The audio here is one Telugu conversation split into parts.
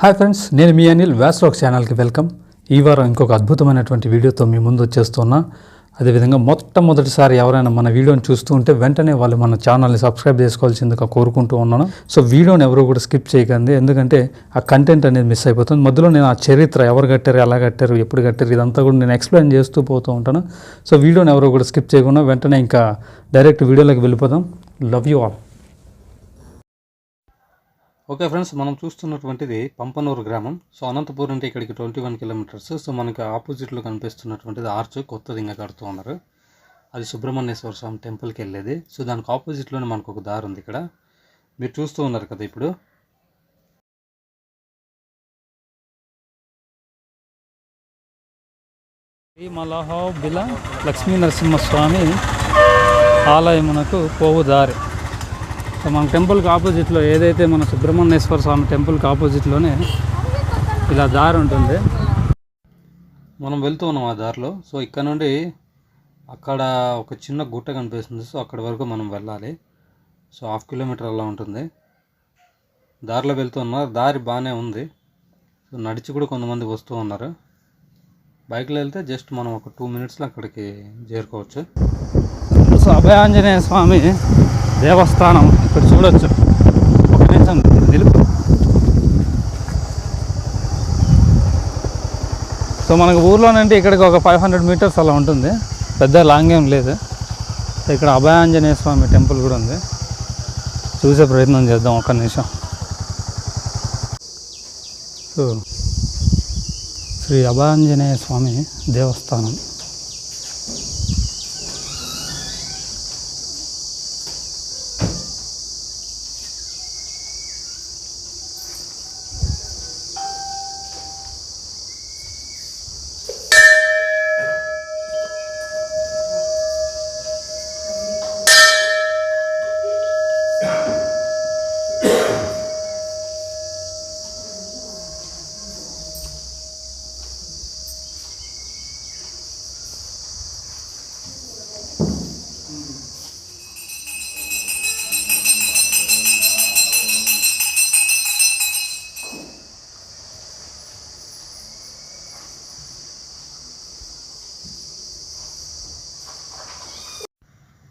హాయ్ ఫ్రెండ్స్ నేను మీ అనిల్ వ్యాస్లాక్ ఛానల్కి వెల్కమ్. ఈ వారం ఇంకొక అద్భుతమైనటువంటి వీడియోతో మీ ముందు వచ్చేస్తున్నా. అదేవిధంగా మొట్టమొదటిసారి ఎవరైనా మన వీడియోని చూస్తూ ఉంటే వెంటనే వాళ్ళు మన ఛానల్ని సబ్స్క్రైబ్ చేసుకోవాల్సిందిగా కోరుకుంటూ ఉన్నాను. సో వీడియోని ఎవరు కూడా స్కిప్ చేయకండి. ఎందుకంటే ఆ కంటెంట్ అనేది మిస్ అయిపోతుంది. మధ్యలో నేను ఆ చరిత్ర ఎవరు కట్టారు ఎలా కట్టారు ఎప్పుడు కట్టారు ఇదంతా కూడా నేను ఎక్స్ప్లెయిన్ చేస్తూ పోతూ ఉంటాను. సో వీడియోని ఎవరు కూడా స్కిప్ చేయకుండా వెంటనే ఇంకా డైరెక్ట్ వీడియోలోకి వెళ్ళిపోదాం. Love you all okay friends మనం చూస్తున్నటువంటిది పంపనూరు గ్రామం. సో అనంతపూర్ అంటే ఇక్కడికి ట్వంటీ వన్ కిలోమీటర్స్. సో మనకి ఆపోజిట్లో కనిపిస్తున్నటువంటిది ఆర్చ్ కొత్తది ఇంకా కడుతూ ఉన్నారు. అది సుబ్రహ్మణ్యేశ్వర స్వామి టెంపుల్కి వెళ్ళేది. సో దానికి ఆపోజిట్లోనే మనకు ఒక దారి ఉంది ఇక్కడ. మీరు చూస్తూ ఉన్నారు కదా ఇప్పుడు. శ్రీ మలహోబిల లక్ష్మీ నరసింహస్వామి ఆలయమునకు పోవు దారి సో మన టెంపుల్కి ఆపోజిట్లో ఏదైతే మన సుబ్రహ్మణ్యేశ్వర స్వామి టెంపుల్కి ఆపోజిట్లోనే ఇలా దారి ఉంటుంది. మనం వెళ్తూ ఉన్నాం ఆ దారిలో. సో ఇక్కడ నుండి అక్కడ ఒక చిన్న గుట్ట కనిపిస్తుంది. సో అక్కడి వరకు మనం వెళ్ళాలి. సో హాఫ్ కిలోమీటర్ అలా ఉంటుంది. దారిలో వెళ్తూ ఉన్నారు దారి బాగానే ఉంది. సో నడిచి కూడా కొంతమంది వస్తూ ఉన్నారు. బైక్లో వెళ్తే జస్ట్ మనం ఒక టూ మినిట్స్లో అక్కడికి చేరుకోవచ్చు. సో అభయాంజనేయ స్వామి దేవస్థానం ఇక్కడ చూడొచ్చు. ఒక నిమిషం నిలుపు. సో మనకు ఊర్లోనంటే ఇక్కడికి ఒక ఫైవ్ హండ్రెడ్ మీటర్స్ అలా ఉంటుంది. పెద్ద లాంగ్ ఏం లేదు. సో ఇక్కడ అభయాంజనేయ స్వామి టెంపుల్ కూడా ఉంది. చూసే ప్రయత్నం చేద్దాం ఒక నిమిషం. సో శ్రీ అభయాంజనేయ స్వామి దేవస్థానం.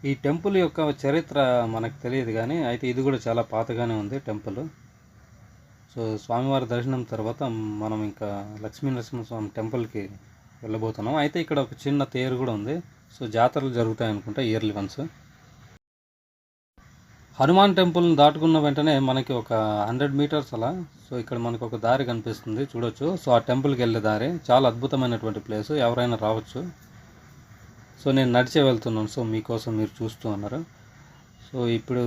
ఈ టెంపుల్ యొక్క చరిత్ర మనకు తెలియదు కానీ అయితే ఇది కూడా చాలా పాతగానే ఉంది టెంపుల్. సో స్వామివారి దర్శనం తర్వాత మనం ఇంకా లక్ష్మీ నరసింహస్వామి టెంపుల్కి వెళ్ళబోతున్నాం. అయితే ఇక్కడ ఒక చిన్న తేరు కూడా ఉంది. సో జాతరలు జరుగుతాయి అనుకుంటా ఇయర్లీ వన్స్. హనుమాన్ టెంపుల్ని దాటుకున్న వెంటనే మనకి ఒక హండ్రెడ్ మీటర్స్ అలా సో ఇక్కడ మనకు ఒక దారి కనిపిస్తుంది చూడొచ్చు. సో ఆ టెంపుల్కి వెళ్ళే దారి చాలా అద్భుతమైనటువంటి ప్లేస్. ఎవరైనా రావచ్చు. సో నేను నడిచే వెళ్తున్నాను. సో మీకోసం మీరు చూస్తూ ఉన్నారు. సో ఇప్పుడు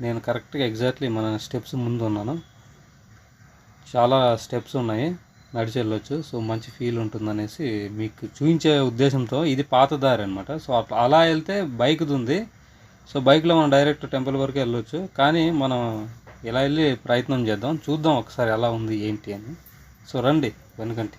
నేను కరెక్ట్గా ఎగ్జాక్ట్లీ మన స్టెప్స్ ముందు ఉన్నాను. చాలా స్టెప్స్ ఉన్నాయి. నడిచి వెళ్ళొచ్చు. సో మంచి ఫీల్ ఉంటుందనేసి మీకు చూపించే ఉద్దేశంతో ఇది పాత దారి అనమాట సో అలా వెళ్తే బైక్ది ఉంది సో బైక్లో మనం డైరెక్ట్ టెంపుల్ వరకు వెళ్ళొచ్చు. కానీ మనం ఇలా వెళ్ళి ప్రయత్నం చేద్దాం. చూద్దాం ఒకసారి ఎలా ఉంది ఏంటి అని. సో రండి వెనుకంటి.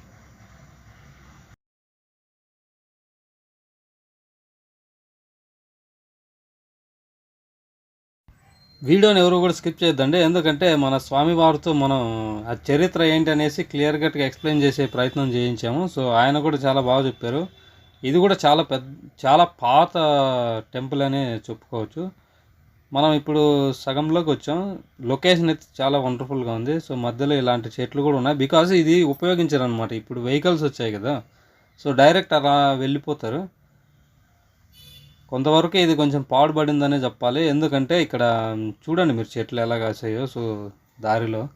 వీడియోని ఎవరు కూడా స్కిప్ చేయొద్దండి. ఎందుకంటే మన స్వామివారితో మనం ఆ చరిత్ర ఏంటి అనేసి క్లియర్ కట్గా ఎక్స్ప్లెయిన్ చేసే ప్రయత్నం చేయించాము. సో ఆయన కూడా చాలా బాగా చెప్పారు. ఇది కూడా చాలా పెద్ద చాలా పాత టెంపుల్ అనే చెప్పుకోవచ్చు. మనం ఇప్పుడు సగంలోకి వచ్చాం. లొకేషన్ అయితే చాలా వండర్ఫుల్గా ఉంది. సో మధ్యలో ఇలాంటి చెట్లు కూడా ఉన్నాయి. బికాజ్ ఇది ఉపయోగించారు అనమాట ఇప్పుడు వెహికల్స్ వచ్చాయి కదా. సో డైరెక్ట్ అలా వెళ్ళిపోతారు. కొంతవరకు ఇది కొంచెం పాడుపడిందనే చెప్పాలి. ఎందుకంటే ఇక్కడ చూడండి మీరు చెట్లు ఎలా కాసాయో. సో దారిలో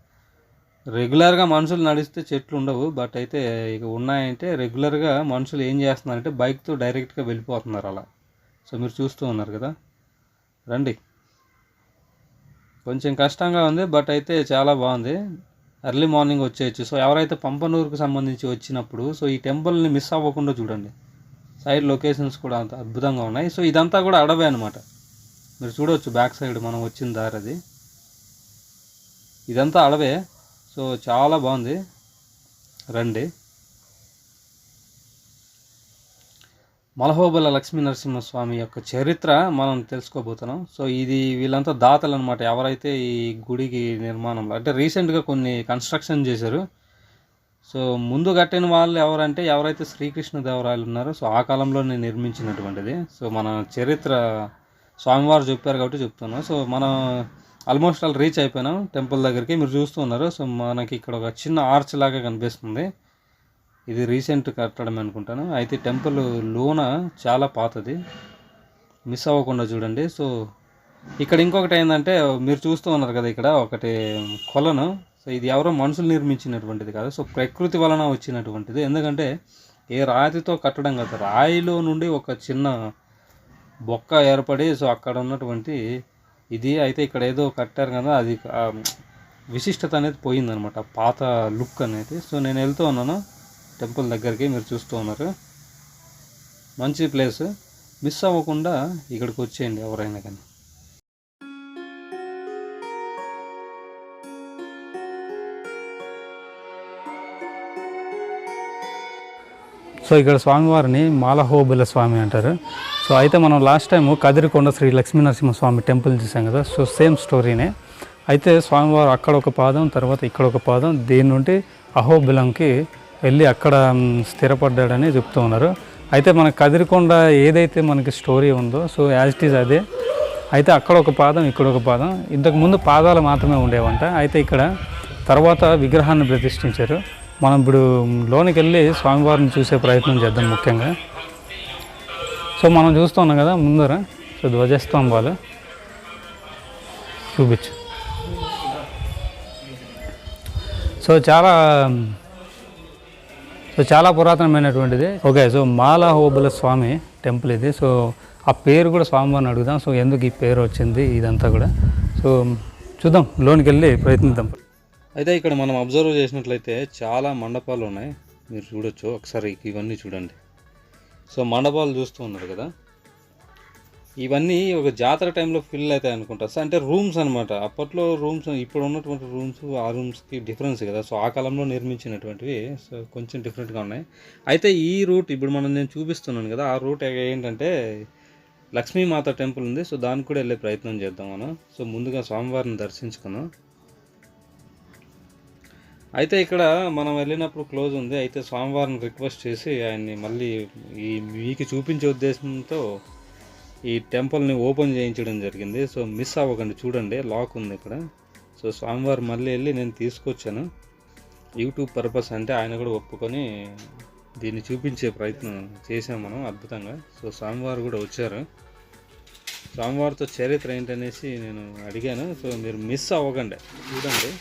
రెగ్యులర్గా మనుషులు నడిస్తే చెట్లు ఉండవు. బట్ అయితే ఇక ఉన్నాయంటే రెగ్యులర్గా మనుషులు ఏం చేస్తున్నారంటే బైక్తో డైరెక్ట్గా వెళ్ళిపోతున్నారు అలా. సో మీరు చూస్తూ ఉన్నారు కదా. రండి. కొంచెం కష్టంగా ఉంది. బట్ అయితే చాలా బాగుంది. ఎర్లీ మార్నింగ్ వచ్చేయచ్చు. సో ఎవరైతే పంపనూరుకు సంబంధించి వచ్చినప్పుడు సో ఈ టెంపుల్ని మిస్ అవ్వకుండా చూడండి. సైడ్ లొకేషన్స్ కూడా అంత అద్భుతంగా ఉన్నాయి. సో ఇదంతా కూడా అడవే అనమాట మీరు చూడవచ్చు బ్యాక్ సైడ్ మనం వచ్చిన దారి అది. ఇదంతా అడవే. సో చాలా బాగుంది. రండి. మలహోబల లక్ష్మీ నరసింహస్వామి యొక్క చరిత్ర మనం తెలుసుకోబోతున్నాం. సో ఇది వీళ్ళంతా దాతలు అనమాట ఎవరైతే ఈ గుడికి నిర్మాణంలో అంటే రీసెంట్గా కొన్ని కన్స్ట్రక్షన్ చేశారు సో ముందు కట్టిన వాళ్ళు ఎవరంటే ఎవరైతే శ్రీకృష్ణ దేవరాయలు ఉన్నారో సో ఆ కాలంలోనే నిర్మించినటువంటిది. సో మన చరిత్ర స్వామివారు చెప్పారు కాబట్టి చెప్తున్నాం. సో మనం ఆల్మోస్ట్ ఆల్ రీచ్ అయిపోయినాం టెంపుల్ దగ్గరికి. మీరు చూస్తూ ఉన్నారు. సో మనకి ఇక్కడ ఒక చిన్న ఆర్చ్ లాగా కనిపిస్తుంది. ఇది రీసెంట్ కట్టడం అనుకుంటాను. అయితే టెంపుల్ లోన చాలా పాతది. మిస్ అవ్వకుండా చూడండి. సో ఇక్కడ ఇంకొకటి ఏంటంటే మీరు చూస్తూ ఉన్నారు కదా ఇక్కడ ఒకటి కొలను. సో ఇది ఎవరో మనుషులు నిర్మించినటువంటిది కాదు. సో ప్రకృతి వలన వచ్చినటువంటిది. ఎందుకంటే ఏ రాతితో కట్టడం కాదు. రాయిలో నుండి ఒక చిన్న బొక్క ఏర్పడి సో అక్కడ ఉన్నటువంటి ఇది అయితే ఇక్కడ ఏదో కట్టారు కదా అది విశిష్టత అనేది పోయిందనమాట. పాత లుక్ అనేది. సో నేను వెళ్తూ ఉన్నాను. టెంపుల్ దగ్గరికి మీరు చూస్తూ ఉన్నారు. మంచి ప్లేస్. మిస్ అవ్వకుండా ఇక్కడికి వచ్చేయండి ఎవరైనా కానీ. సో ఇక్కడ స్వామివారిని మాలహోబుల స్వామి అంటారు. సో అయితే మనం last time Kadirikonda Sri Lakshmi Narasimhaswamy temple చూసాం కదా. సో సేమ్ స్టోరీనే అయితే స్వామివారు అక్కడ ఒక పాదం తర్వాత ఇక్కడ ఒక పాదం దీని నుండి అహోబిలంకి వెళ్ళి అక్కడ స్థిరపడ్డాడని చెప్తూ ఉన్నారు. అయితే మన కదిరికొండ ఏదైతే మనకి స్టోరీ ఉందో సో యాజ్ ఇట్ ఈజ్ అదే. అయితే అక్కడ ఒక పాదం ఇక్కడ ఒక పాదం. ఇంతకుముందు పాదాలు మాత్రమే ఉండేవంట. అయితే ఇక్కడ తర్వాత విగ్రహాన్ని ప్రతిష్ఠించారు. మనం ఇప్పుడు లోనికి వెళ్ళి స్వామివారిని చూసే ప్రయత్నం చేద్దాం ముఖ్యంగా. సో మనం చూస్తున్నాం కదా ముందర. సో ధ్వజస్తంభాలు చూపించు. సో చాలా సో చాలా పురాతనమైనటువంటిది. Okay so Malahobula Swamy temple ఇది. సో ఆ పేరు కూడా స్వామివారిని అడుగుదాం. సో ఎందుకు ఈ పేరు వచ్చింది ఇదంతా కూడా. సో చూద్దాం లోనికి వెళ్ళి ప్రయత్నిద్దాం. అయితే ఇక్కడ మనం అబ్జర్వ్ చేసినట్లయితే చాలా మండపాలు ఉన్నాయి. మీరు చూడొచ్చు. ఒకసారి ఇవన్నీ చూడండి. సో మండపాలు చూస్తూ ఉన్నారు కదా. ఇవన్నీ ఒక జాతర టైంలో ఫిల్ అవుతాయి అనుకుంటా. సో అంటే రూమ్స్ అనమాట అప్పట్లో రూమ్స్ ఇప్పుడు ఉన్నటువంటి రూమ్స్ ఆ రూమ్స్కి డిఫరెన్స్ కదా. సో ఆ కాలంలో నిర్మించినటువంటివి సో కొంచెం డిఫరెంట్గా ఉన్నాయి. అయితే ఈ రూట్ ఇప్పుడు మనం నేను చూపిస్తున్నాను కదా ఆ రూట్ ఏంటంటే లక్ష్మీమాత టెంపుల్ ఉంది. సో దానికి కూడా వెళ్ళే ప్రయత్నం చేద్దాం మనం. సో ముందుగా స్వామివారిని దర్శించుకుందాం. అయితే ఇక్కడ మనం వెళ్ళినప్పుడు క్లోజ్ ఉంది. అయితే స్వామివారిని రిక్వెస్ట్ చేసి ఆయన్ని మళ్ళీ ఈ మీకు చూపించే ఉద్దేశంతో ఈ టెంపుల్ని ఓపెన్ చేయించడం జరిగింది. సో మిస్ అవ్వకండి చూడండి. లాక్ ఉంది ఇక్కడ. సో స్వామివారు మళ్ళీ వెళ్ళి నేను తీసుకొచ్చాను. యూట్యూబ్ పర్పస్ అంటే ఆయన కూడా ఒప్పుకొని దీన్ని చూపించే ప్రయత్నం చేసాం మనం అద్భుతంగా. సో స్వామివారు కూడా వచ్చారు. స్వామివారితో చరిత్ర ఏంటనేసి నేను అడిగాను. సో మీరు మిస్ అవ్వకండి. చూడండి.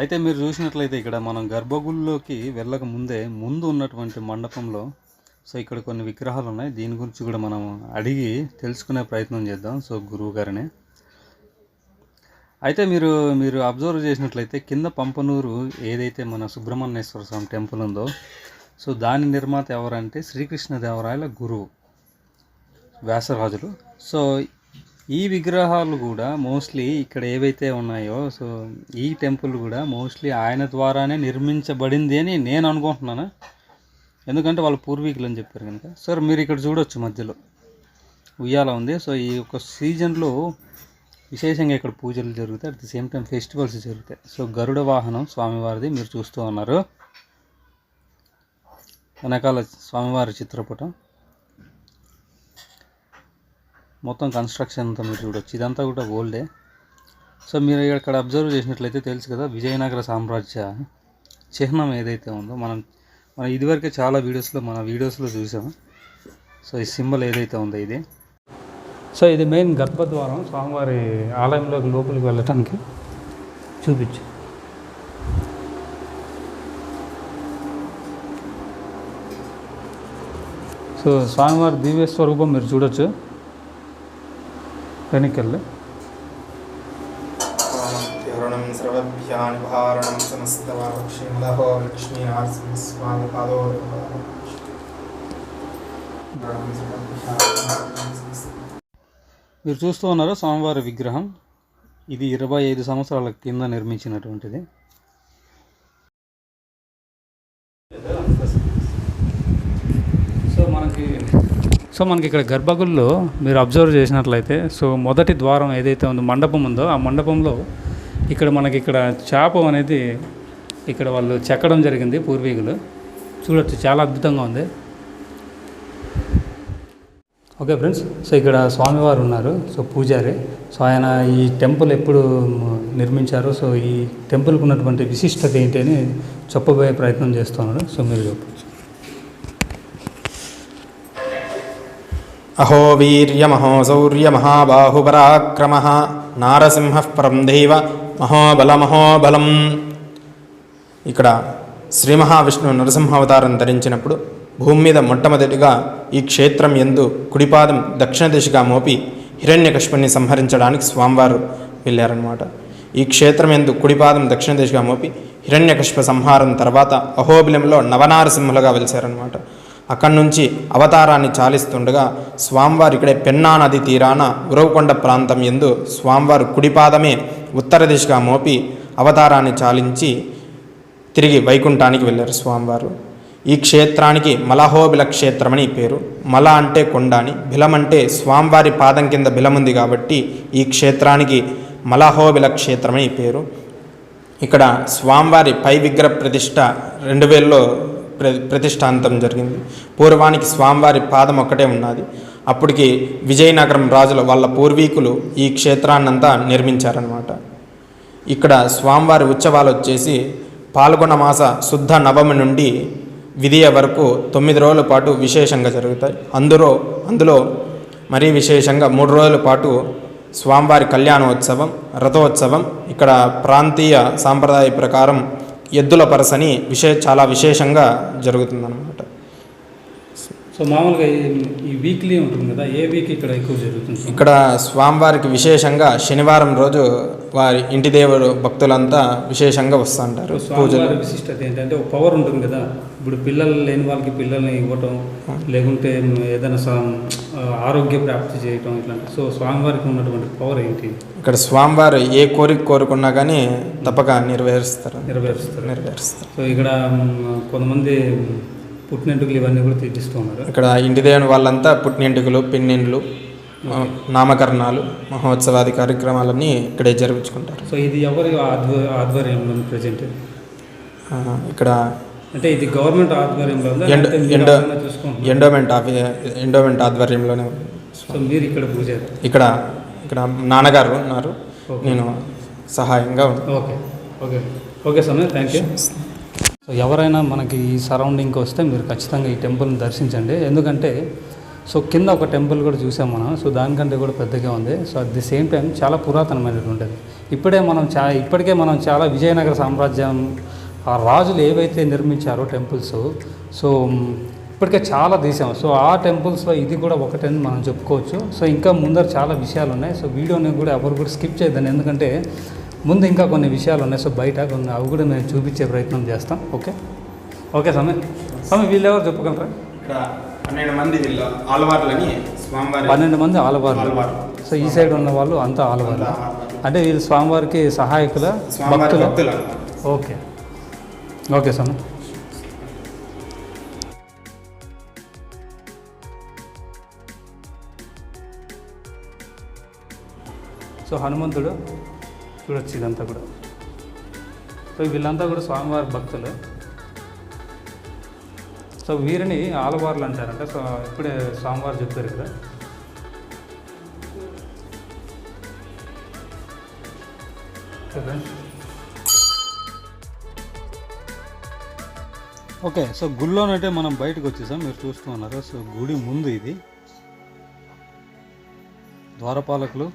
అయితే మీరు చూసినట్లయితే ఇక్కడ మనం గర్భగుడిలోకి వెళ్ళక ముందే ముందు ఉన్నటువంటి మండపంలో సో ఇక్కడ కొన్ని విగ్రహాలు ఉన్నాయి. దీని గురించి కూడా మనం అడిగి తెలుసుకునే ప్రయత్నం చేద్దాం. సో గురువు గారిని. అయితే మీరు మీరు అబ్జర్వ్ చేసినట్లయితే కింద పంపనూరు ఏదైతే మన సుబ్రహ్మణ్యేశ్వర స్వామి టెంపుల్ ఉందో సో దాని నిర్మాత ఎవరంటే శ్రీకృష్ణదేవరాయల గురువు వ్యాసరాజులు. సో ఈ విగ్రహాలు కూడా మోస్ట్లీ ఇక్కడ ఏవైతే ఉన్నాయో సో ఈ టెంపుల్ కూడా మోస్ట్లీ ఆయన ద్వారానే నిర్మించబడింది అని నేను అనుకుంటున్నాను. ఎందుకంటే వాళ్ళ పూర్వీకులు అని చెప్పారు కనుక. సార్ మీరు ఇక్కడ చూడొచ్చు మధ్యలో. ఉయ్యాల ఉంది. సో ఈ యొక్క సీజన్లో విశేషంగా ఇక్కడ పూజలు జరుగుతాయి. At the same time festivals జరుగుతాయి. సో గరుడ వాహనం స్వామివారిది మీరు చూస్తూ ఉన్నారు. వెనకాల స్వామివారి చిత్రపటం. మొత్తం కన్స్ట్రక్షన్ అంతా మీరు చూడొచ్చు. ఇదంతా కూడా ఓల్డే సో మీరు ఇక్కడ అబ్జర్వ్ చేసినట్లయితే తెలుసు కదా విజయనగర సామ్రాజ్య చిహ్నం ఏదైతే ఉందో మనం మనం ఇదివరకే చాలా వీడియోస్లో మన వీడియోస్లో చూసాము సో ఈ సింబల్ ఏదైతే ఉందో ఇది. సో ఇది మెయిన్ గర్భద్వారం స్వామివారి ఆలయంలోకి లోపలికి వెళ్ళటానికి చూపించు. సో స్వామివారి దివ్య స్వరూపం మీరు చూడొచ్చు. నరసింహస్వామిపాదో మీరు చూస్తూ ఉన్నారు? స్వామివారి విగ్రహం. ఇది ఇరవై ఐదు సంవత్సరాల కింద నిర్మించినటువంటిది. సో మనకి సో మనకి ఇక్కడ గర్భగుడిలో మీరు అబ్జర్వ్ చేసినట్లయితే సో మొదటి ద్వారం ఏదైతే ఉందో మండపం ఉందో ఆ మండపంలో ఇక్కడ మనకి ఇక్కడ చేప అనేది ఇక్కడ వాళ్ళు చెక్కడం జరిగింది పూర్వీకులు. చూడొచ్చు చాలా అద్భుతంగా ఉంది. ఓకే ఫ్రెండ్స్ సో ఇక్కడ స్వామివారు ఉన్నారు సో పూజారి. సో ఆయన ఈ టెంపుల్ ఎప్పుడు నిర్మించారు సో ఈ టెంపుల్కి ఉన్నటువంటి విశిష్టత ఏంటి అని చెప్పబోయే ప్రయత్నం చేస్తున్నాడు. సో మీరు చెప్పచ్చు. అహో వీర్యమహో శౌర్యమహాబాహుపరాక్రమ నారసింహ పరం దైవ మహోబలమహోబలం. ఇక్కడ శ్రీ మహావిష్ణువు నరసింహావతారం ధరించినప్పుడు భూమి మీద మొట్టమొదటిగా ఈ క్షేత్రం ఎందు కుడిపాదం దక్షిణ దిశగా మోపి హిరణ్యకశ్పుని సంహరించడానికి స్వామివారు వెళ్ళారనమాట ఈ క్షేత్రం ఎందు కుడిపాదం దక్షిణ దిశగా మోపి హిరణ్యకష్ప సంహారం తర్వాత అహోబిలంలో నవనారసింహులుగా వెలిశారనమాట అక్కడి నుంచి అవతారాన్ని చాలిస్తుండగా స్వామివారు ఇక్కడే పెన్నా నది తీరాన ఉరవకొండ ప్రాంతం ఎందు స్వామివారు కుడిపాదమే ఉత్తర దిశగా మోపి అవతారాన్ని చాలించి తిరిగి వైకుంఠానికి వెళ్ళారు స్వామివారు. ఈ క్షేత్రానికి మలహోబిల క్షేత్రమని పేరు. మల అంటే కొండ అని బిలం అంటే స్వామివారి పాదం కింద బిలముంది కాబట్టి ఈ క్షేత్రానికి మలహోబిల క్షేత్రమని పేరు. ఇక్కడ స్వామివారి పై విగ్రహ ప్రతిష్ట రెండు వేలలో ప్ర ప్రతిష్టాంతం జరిగింది. పూర్వానికి స్వామివారి పాదం ఒక్కటే ఉన్నది. అప్పటికి విజయనగరం రాజుల వాళ్ళ పూర్వీకులు ఈ క్షేత్రాన్నంతా నిర్మించారనమాట ఇక్కడ స్వామివారి ఉత్సవాలు వచ్చేసి పాల్గొన మాస శుద్ధ నవమి నుండి విధియ వరకు తొమ్మిది రోజుల పాటు విశేషంగా జరుగుతాయి. అందులో అందులో మరీ విశేషంగా మూడు రోజుల పాటు స్వామివారి కళ్యాణోత్సవం రథోత్సవం ఇక్కడ ప్రాంతీయ సాంప్రదాయ ప్రకారం ఎద్దుల పరసని విశే చాలా విశేషంగా జరుగుతుందన్నమాట. సో మామూలుగా ఈ- ఈ వీక్లీ ఉంటుంది కదా ఏ వీక్ ఇక్కడ ఎక్కువ జరుగుతుంది? ఇక్కడ స్వామివారికి విశేషంగా శనివారం రోజు వారి ఇంటి దేవుడు భక్తులంతా విశేషంగా వస్తుంటారు పూజలు. విశిష్టత ఏంటంటే ఒక పవర్ ఉంటుంది కదా. ఇప్పుడు పిల్లలు లేని వాళ్ళకి పిల్లల్ని ఇవ్వటం లేకుంటే ఏదైనా ఆరోగ్య ప్రాప్తి చేయటం ఇట్లాంటి సో స్వామివారికి ఉన్నటువంటి పవర్ ఏంటి? ఇక్కడ స్వామివారు ఏ కోరిక కోరుకున్నా కానీ తప్పక నెరవేరుస్తారు. నెరవేరుస్తారు. నెరవేరుస్తారు. సో ఇక్కడ కొంతమంది పుట్టినెంటుకలు ఇవన్నీ కూడా తీపిస్తూ ఉన్నారు. ఇక్కడ ఇంటి దేవుని వాళ్ళంతా పుట్టినింటికలు పిన్నిండ్లు నామకరణాలు మహోత్సవాది కార్యక్రమాలన్నీ ఇక్కడే జరుపుకుంటారు సో ఇది ఎవరి ఆధ్వ ఆధ్వర్యంలో ప్రజెంట్ ఇక్కడ అంటే ఇది గవర్నమెంట్ ఆధ్వర్యంలో? ఎండోమెంట్ ఆఫీ ఎండోమెంట్ ఆధ్వర్యంలోనే. సో మీరు ఇక్కడ పూజ ఇక్కడ ఇక్కడ నాన్నగారు ఉన్నారు. నేను సహాయంగా ఓకే ఓకే ఓకే సమయ థ్యాంక్ యూ సో ఎవరైనా మనకి ఈ సరౌండింగ్కి వస్తే మీరు ఖచ్చితంగా ఈ టెంపుల్ని దర్శించండి. ఎందుకంటే సో కింద ఒక టెంపుల్ కూడా చూసాం మనం. సో దానికంటే కూడా పెద్దగా ఉంది. So at the same time చాలా పురాతనమైనటువంటిది. ఇప్పుడే మనం చా ఇప్పటికే మనం చాలా విజయనగర సామ్రాజ్యం ఆ రాజులు ఏవైతే నిర్మించారో టెంపుల్స్ సో ఇప్పటికే చాలా తీసాం. సో ఆ టెంపుల్స్లో ఇది కూడా ఒకటని మనం చెప్పుకోవచ్చు. సో ఇంకా ముందర చాలా విషయాలు ఉన్నాయి. సో వీడియోని కూడా ఎవరు కూడా స్కిప్ చేయద్దండి. ఎందుకంటే ముందు ఇంకా కొన్ని విషయాలు ఉన్నాయి. సో బయట కొన్ని అవి కూడా మేము చూపించే ప్రయత్నం చేస్తాం. ఓకే? ఓకే సమయ సమయ వీళ్ళెవరు చెప్పగలరా పన్నెండు మంది వీళ్ళు ఆలవార్లని స్వామివారి పన్నెండు మంది ఆలవార్లు ఆలవారు. సో ఈ సైడ్ ఉన్న వాళ్ళు అంతా ఆలవార్లు అంటే వీళ్ళు స్వామివారికి సహాయకుల భక్తుల? ఓకే. ఓకే సమయ సో హనుమంతుడు చూడొచ్చు ఇదంతా కూడా. సో వీళ్ళంతా కూడా స్వామివారి భక్తులు. సో వీరిని ఆలవార్లు అంటారంట. సో ఇప్పుడే స్వామివారు చెప్పారు కదా. కదా. ఓకే సో గుళ్ళోనంటే మనం బయటకు వచ్చేసాం. మీరు చూస్తూ ఉన్నారు? సో గుడి ముందు ఇది. ద్వారపాలకులు.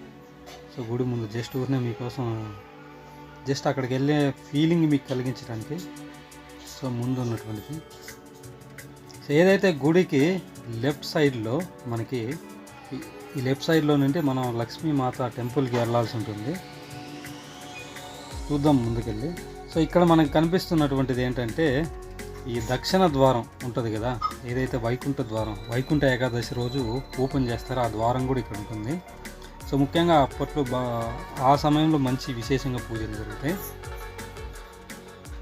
సో గుడి ముందు జస్ట్ ఊరినే మీకోసం జస్ట్ అక్కడికి వెళ్ళే ఫీలింగ్ మీకు కలిగించడానికి. సో ముందు ఉన్నటువంటిది సో ఏదైతే గుడికి లెఫ్ట్ సైడ్లో మనకి ఈ- లెఫ్ట్ సైడ్లో నుండి మనం లక్ష్మీమాత టెంపుల్కి వెళ్ళాల్సి ఉంటుంది. చూద్దాం ముందుకెళ్ళి. సో ఇక్కడ మనకు కనిపిస్తున్నటువంటిది ఏంటంటే ఈ దక్షిణ ద్వారం ఉంటుంది కదా ఏదైతే వైకుంఠ ద్వారం వైకుంఠ ఏకాదశి రోజు ఓపెన్ చేస్తారో ఆ ద్వారం కూడా ఇక్కడ ఉంటుంది. సో ముఖ్యంగా అప్పట్లో బా ఆ సమయంలో మంచి విశేషంగా పూజలు జరుగుతాయి.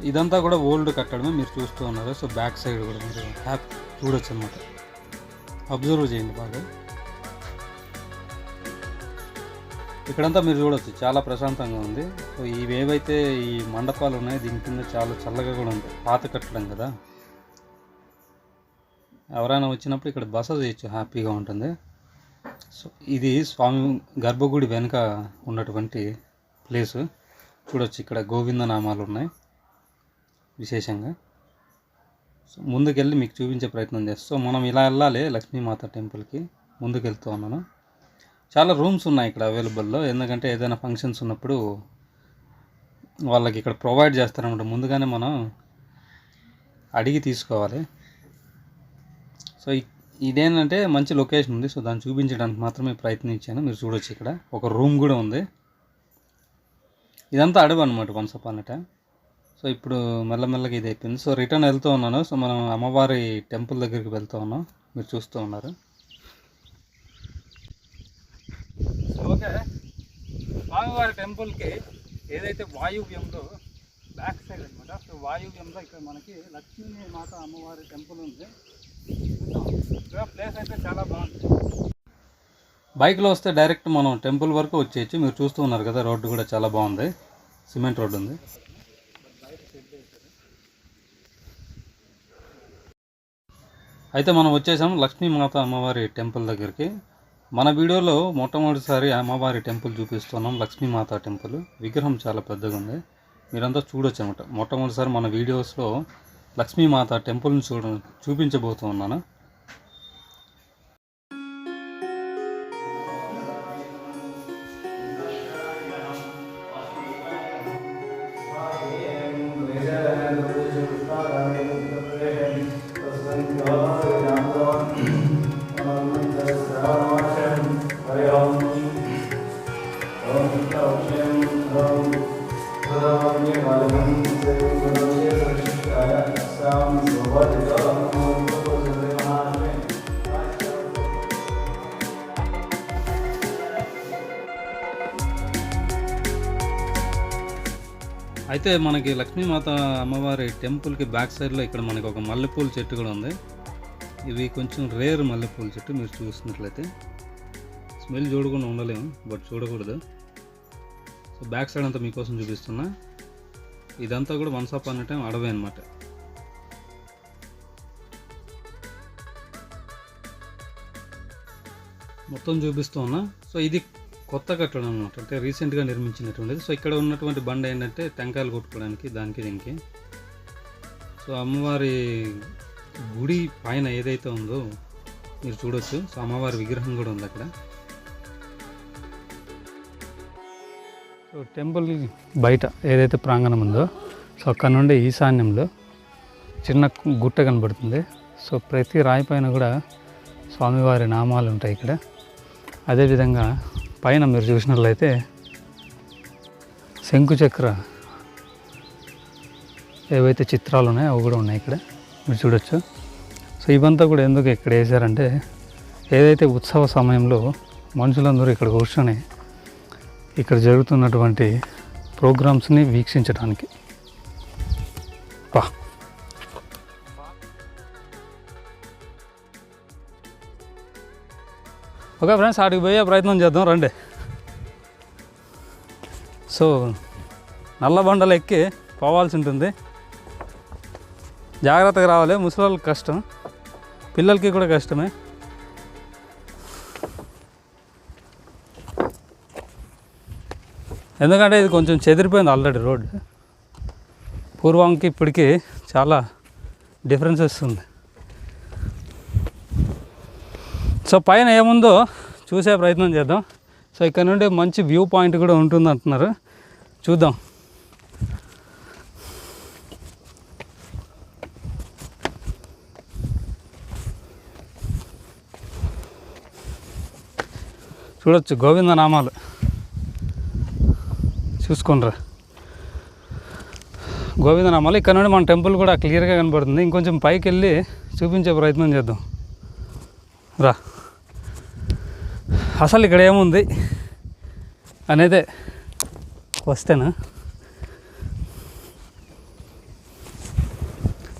ఇదంతా కూడా ఓల్డ్ కట్టడమే మీరు చూస్తూ ఉన్నారు. సో బ్యాక్ సైడ్ కూడా మీరు హ్యాపీ చూడొచ్చు అనమాట అబ్జర్వ్ చేయండి బాగా. ఇక్కడంతా మీరు చూడొచ్చు. చాలా ప్రశాంతంగా ఉంది. సో ఇవి ఏవైతే ఈ మండపాలు ఉన్నాయో దీని కింద చాలా చల్లగా కూడా ఉంది. పాత కట్టడం కదా. ఎవరైనా వచ్చినప్పుడు ఇక్కడ బస చేయొచ్చు. హ్యాపీగా ఉంటుంది. సో ఇది స్వామి గర్భగుడి వెనుక ఉన్నటువంటి ప్లేసు. చూడొచ్చు ఇక్కడ గోవింద నామాలు ఉన్నాయి. విశేషంగా. సో ముందుకెళ్ళి మీకు చూపించే ప్రయత్నం చేస్తాం. సో మనం ఇలా వెళ్ళాలి లక్ష్మీమాత టెంపుల్కి. ముందుకు వెళ్తూ ఉన్నాను. చాలా రూమ్స్ ఉన్నాయి ఇక్కడ అవైలబుల్లో. ఎందుకంటే ఏదైనా ఫంక్షన్స్ ఉన్నప్పుడు వాళ్ళకి ఇక్కడ ప్రొవైడ్ చేస్తారనమాట ముందుగానే మనం అడిగి తీసుకోవాలి. సో ఇదేంటంటే మంచి లొకేషన్ ఉంది. సో దాన్ని చూపించడానికి మాత్రమే ప్రయత్నించాను. మీరు చూడొచ్చు ఇక్కడ. ఒక రూమ్ కూడా ఉంది. ఇదంతా అడవి అనమాట వన్స్ అపాన్ టైం సో ఇప్పుడు మెల్లమెల్లగా ఇది అయిపోయింది. సో రిటర్న్ వెళ్తూ ఉన్నాను. సో మనం అమ్మవారి టెంపుల్ దగ్గరికి వెళ్తూ ఉన్నాం. మీరు చూస్తూ ఉన్నారు. ఓకే. స్వామివారి టెంపుల్కి ఏదైతే వాయువ్యంలో బ్యాక్ సైడ్ అనమాట సో వాయువ్యంలో ఇక్కడ మనకి లక్ష్మీ మాత అమ్మవారి టెంపుల్ ఉంది. ప్లేస్ అయితే చాలా బాగుంది. బైక్లో వస్తే డైరెక్ట్ మనం టెంపుల్ వరకు వచ్చేయచ్చు. మీరు చూస్తూ ఉన్నారు కదా రోడ్డు కూడా చాలా బాగుంది. సిమెంట్ రోడ్డు ఉంది. అయితే మనం వచ్చేసాం లక్ష్మీమాత అమ్మవారి టెంపుల్ దగ్గరికి. మన వీడియోలో మొట్టమొదటిసారి అమ్మవారి టెంపుల్ చూపిస్తున్నాం లక్ష్మీమాత టెంపుల్. విగ్రహం చాలా పెద్దగా ఉంది. మీరంతా చూడొచ్చు అనమాట మొట్టమొదటిసారి మన వీడియోస్లో లక్ష్మీమాత టెంపుల్ని చూడ చూపించబోతున్నాను అయితే మనకి లక్ష్మీమాత అమ్మవారి టెంపుల్కి బ్యాక్ సైడ్లో ఇక్కడ మనకి ఒక మల్లెపూల చెట్టు కూడా ఉంది. ఇవి కొంచెం రేర్ మల్లెపూల చెట్టు మీరు చూసినట్లయితే స్మెల్ చూడకుండా ఉండలేము బట్ చూడకూడదు. సో బ్యాక్ సైడ్ అంతా మీకోసం చూపిస్తున్నా. ఇదంతా కూడా వన్స్ అప్ అన్న టైం అడవి అనమాట మొత్తం చూపిస్తూ ఉన్నా. సో ఇది కొత్త కట్టడం అనమాట అంటే రీసెంట్గా నిర్మించినటువంటిది. సో ఇక్కడ ఉన్నటువంటి బండ ఏంటంటే టెంకాయలు కొట్టుకోవడానికి దానికి దీనికి. సో అమ్మవారి గుడి పైన ఏదైతే ఉందో మీరు చూడొచ్చు. సో అమ్మవారి విగ్రహం కూడా ఉంది అక్కడ. సో టెంపుల్ బయట ఏదైతే ప్రాంగణం ఉందో సో అక్కడ నుండి ఈశాన్యంలో చిన్న గుట్ట కనబడుతుంది. సో ప్రతి రాయి పైన కూడా స్వామివారి నామాలు ఉంటాయి ఇక్కడ. అదేవిధంగా పైన మీరు చూసినట్లయితే శంకుచక్ర ఏవైతే చిత్రాలు ఉన్నాయో అవి కూడా ఉన్నాయి ఇక్కడ. మీరు చూడొచ్చు. సో ఇవంతా కూడా ఎందుకు ఇక్కడ వేసారంటే ఏదైతే ఉత్సవ సమయంలో మనుషులందరూ ఇక్కడ కూర్చొని ఇక్కడ జరుగుతున్నటువంటి ప్రోగ్రామ్స్ని వీక్షించడానికి. పా ఓకే ఫ్రెండ్స్ ఆడికి పోయే ప్రయత్నం చేద్దాం రండి. సో నల్ల బండలు ఎక్కి పోవాల్సి ఉంటుంది. జాగ్రత్తగా రావాలి ముసలి కష్టం. పిల్లలకి కూడా కష్టమే. ఎందుకంటే ఇది కొంచెం చెదిరిపోయింది ఆల్రెడీ రోడ్ పూర్వంకి ఇప్పటికీ చాలా డిఫరెన్సెస్ ఉంది. సో పైన ఏముందో చూసే ప్రయత్నం చేద్దాం. సో ఇక్కడ నుండి మంచి వ్యూ పాయింట్ కూడా ఉంటుంది అంటున్నారు. చూద్దాం. చూడొచ్చు గోవింద నామాలు చూసుకోండిరా. గోవింద నామాలు ఇక్కడ నుండి మన టెంపుల్ కూడా క్లియర్గా కనబడుతుంది. ఇంకొంచెం పైకి వెళ్ళి చూపించే ప్రయత్నం చేద్దాం. రా. అసలు ఇక్కడ ఏముంది? అనేదే. వస్తేనా?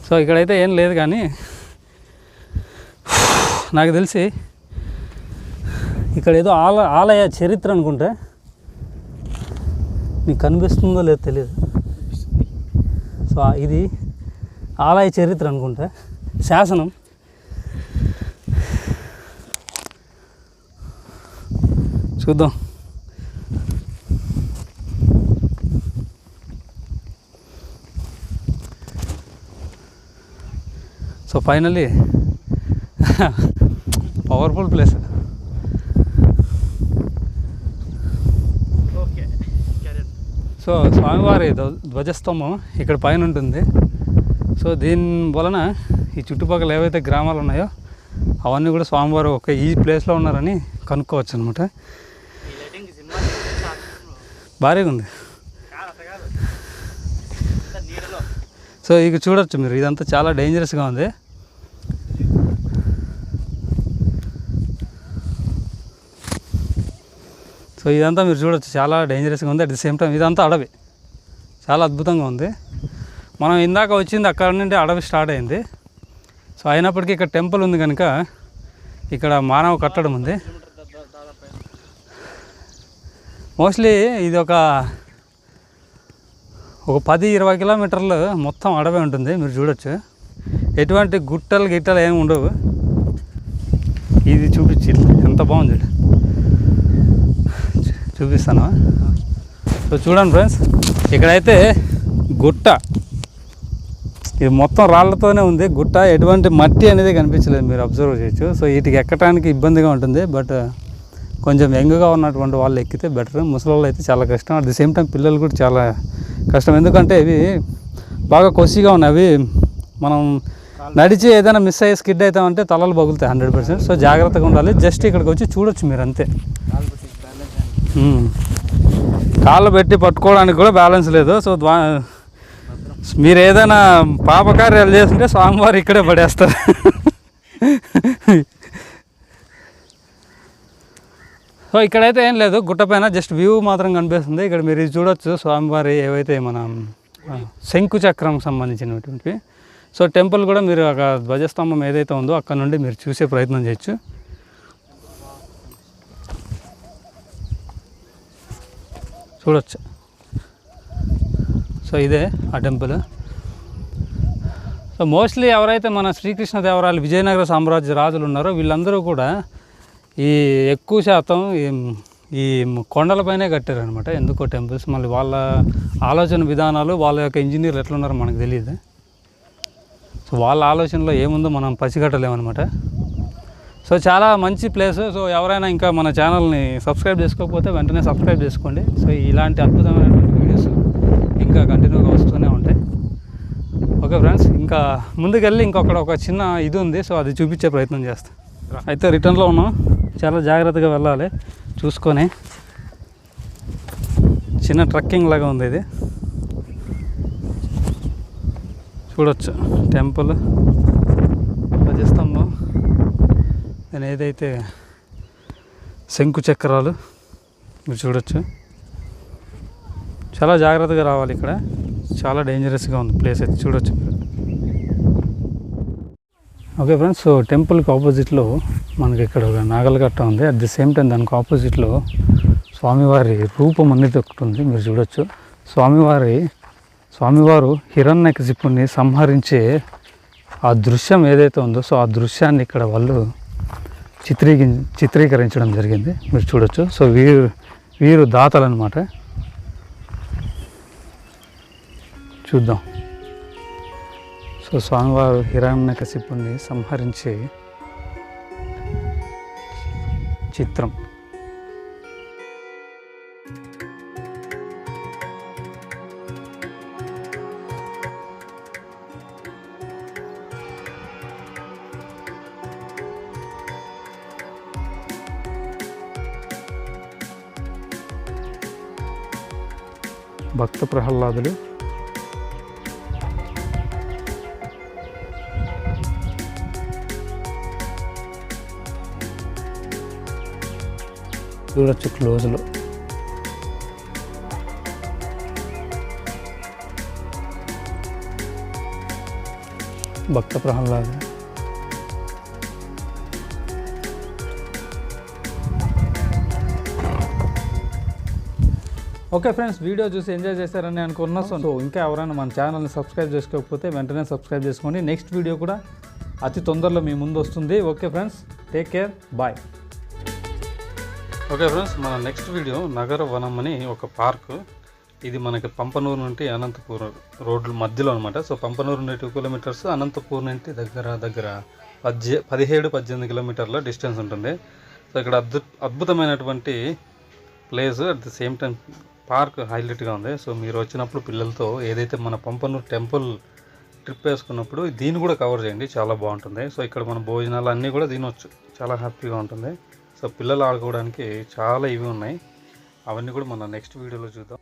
సో ఇక్కడైతే ఏం లేదు కానీ నాకు తెలిసి ఇక్కడ ఏదో ఆల ఆలయ చరిత్ర అనుకుంటే. మీకు కనిపిస్తుందో లేదో తెలియదు సో ఇది ఆలయ చరిత్ర అనుకుంటా. శాసనం. చూద్దాం. So finally powerful place. So స్వామివారి ధ్వ- ధ్వజస్తంభం ఇక్కడ పైన ఉంటుంది. సో దీని వలన ఈ చుట్టుపక్కల ఏవైతే గ్రామాలు ఉన్నాయో అవన్నీ కూడా స్వామివారు ఒక ఈ ప్లేస్లో ఉన్నారని కనుక్కోవచ్చు అనమాట భారీగా ఉంది. సో ఇక చూడొచ్చు మీరు ఇదంతా చాలా డేంజరస్గా ఉంది. సో ఇదంతా మీరు చూడొచ్చు చాలా డేంజరస్గా ఉంది. అట్ ది సేమ్ టైం ఇదంతా అడవి. చాలా అద్భుతంగా ఉంది. మనం ఇందాక వచ్చింది అక్కడ నుండి అడవి స్టార్ట్ అయింది. సో అయినప్పటికీ ఇక్కడ టెంపుల్ ఉంది కనుక ఇక్కడ మానవ కట్టడం ఉంది. మోస్ట్లీ ఇది ఒక ఒక పది ఇరవై కిలోమీటర్లు మొత్తం అడవి ఉంటుంది మీరు చూడొచ్చు. ఎటువంటి గుట్టలు గిట్టలు ఏమి ఉండవు. ఇది చూపించి ఎంత బాగుంది చూపిస్తాను. సో చూడండి ఫ్రెండ్స్ ఇక్కడైతే గుట్ట. ఇది మొత్తం రాళ్ళతోనే ఉంది. గుట్ట ఎటువంటి మట్టి అనేది కనిపించలేదు మీరు అబ్జర్వ్ చేయొచ్చు. సో వీటికి ఎక్కడానికి ఇబ్బందిగా ఉంటుంది బట్ కొంచెం యంగ్గా ఉన్నటువంటి వాళ్ళు ఎక్కితే బెటర్ ముసలి అయితే చాలా కష్టం. అట్ ది సేమ్ టైం పిల్లలు కూడా చాలా కష్టం. ఎందుకంటే ఇవి బాగా కొద్దిగా ఉన్నాయి. అవి మనం నడిచి ఏదైనా మిస్ అయ్యి స్కిడ్ అవుతామంటే తలలు పగులుతాయి హండ్రెడ్ పర్సెంట్ సో జాగ్రత్తగా ఉండాలి. జస్ట్ ఇక్కడికి వచ్చి చూడొచ్చు మీరు అంతే. Hmm. కాళ్ళు పెట్టి పట్టుకోవడానికి కూడా బ్యాలెన్స్ లేదు. సో ద్వా మీరు ఏదైనా పాపకార్యాలు చేస్తుంటే స్వామివారు ఇక్కడే పడేస్తారు. సో ఇక్కడైతే ఏం లేదు. గుట్ట పైన జస్ట్ వ్యూ మాత్రం కనిపిస్తుంది. ఇక్కడ మీరు చూడొచ్చు. స్వామివారి ఏవైతే మన శంకు చక్రం సంబంధించినటువంటివి. సో టెంపుల్ కూడా మీరు ఒక ధ్వజస్తంభం ఏదైతే ఉందో అక్కడ నుండి మీరు చూసే ప్రయత్నం చేయొచ్చు. చూడొచ్చు. సో ఇదే ఆ టెంపుల్. సో మోస్ట్లీ ఎవరైతే మన శ్రీకృష్ణదేవరాయలు విజయనగర సామ్రాజ్య రాజులు ఉన్నారో వీళ్ళందరూ కూడా ఈ ఎక్కువ శాతం ఈ కొండలపైనే కట్టారనమాట ఎందుకో టెంపుల్స్. మళ్ళీ వాళ్ళ ఆలోచన విధానాలు వాళ్ళ యొక్క ఇంజనీర్లు ఎట్లున్నారో మనకు తెలియదు. సో వాళ్ళ ఆలోచనలో ఏముందో మనం పసిగట్టలేమన్నమాట. సో చాలా మంచి ప్లేస్. సో ఎవరైనా ఇంకా మన ఛానల్ని సబ్స్క్రైబ్ చేసుకోకపోతే వెంటనే సబ్స్క్రైబ్ చేసుకోండి. సో ఇలాంటి అద్భుతమైనటువంటి వీడియోస్ ఇంకా కంటిన్యూగా వస్తూనే ఉంటాయి. Okay friends. ఇంకా ముందుకెళ్ళి ఇంకొకటి ఒక చిన్న ఇది ఉంది. సో అది చూపించే ప్రయత్నం చేస్తాను అయితే రిటర్న్లో ఉన్నాం. చాలా జాగ్రత్తగా వెళ్ళాలి. చూసుకొని. చిన్న ట్రక్కింగ్ లాగా ఉంది ఇది. చూడొచ్చు. టెంపుల్. ధ్వజస్తంభం నేను ఏదైతే శంకు చక్రాలు మీరు చూడొచ్చు. చాలా జాగ్రత్తగా రావాలి ఇక్కడ. చాలా డేంజరస్గా ఉంది ప్లేస్ అయితే. చూడొచ్చు మీరు. ఓకే ఫ్రెండ్స్ సో టెంపుల్కి ఆపోజిట్లో మనకి ఇక్కడ ఒక నాగలగట్ట ఉంది. అట్ ది సేమ్ టైం దానికి ఆపోజిట్లో స్వామివారి రూపం అనేది ఒకటి ఉంది. మీరు చూడొచ్చు. స్వామివారి స్వామివారు హిరణ్యకశిపుణ్ణి సంహరించే ఆ దృశ్యం ఏదైతే ఉందో సో ఆ దృశ్యాన్ని ఇక్కడ వాళ్ళు చిత్రీకి చిత్రీకరించడం జరిగింది. మీరు చూడొచ్చు. సో వీరు వీరు దాతలు అనమాట చూద్దాం. సో స్వామివారు హిరణ్యకశిపుణ్ణి సంహరించే చిత్రం. భక్త ప్రహ్లాదులు చూడొచ్చు క్లోజ్లో. Bhakta Prahlada okay friends video చూసి ఎంజాయ్ చేశారని అనుకున్నా సో ఇంకా ఎవరైనా మన ఛానల్ని సబ్స్క్రైబ్ చేసుకోకపోతే వెంటనే సబ్స్క్రైబ్ చేసుకోండి నెక్స్ట్ వీడియో కూడా అతి తొందరలో మీ ముందు వస్తుంది. Okay friends take care bye. Okay friends మన నెక్స్ట్ వీడియో నగర వనం అని ఒక పార్క్ ఇది మనకి పంపనూరు నుండి అనంతపూర్ రోడ్ల మధ్యలో అనమాట సో పంపనూరు నుండి టూ కిలోమీటర్స్ అనంతపూర్ నుండి దగ్గర దగ్గర పద్దె పదిహేడు పద్దెనిమిది కిలోమీటర్ల డిస్టెన్స్ ఉంటుంది. సో ఇక్కడ అద్భుత అద్భుతమైనటువంటి place at the same time park హైలైట్గా ఉంది. సో మీరు వచ్చినప్పుడు పిల్లలతో ఏదైతే మన పంపనూరు టెంపుల్ ట్రిప్ వేసుకున్నప్పుడు దీన్ని కూడా కవర్ చేయండి. చాలా బాగుంటుంది. సో ఇక్కడ మన భోజనాలు అన్నీ కూడా తినొచ్చు. చాలా హ్యాపీగా ఉంటుంది. సో పిల్లలు ఆడుకోవడానికి చాలా ఇవి ఉన్నాయి. అవన్నీ కూడా మన నెక్స్ట్ వీడియోలో చూద్దాం.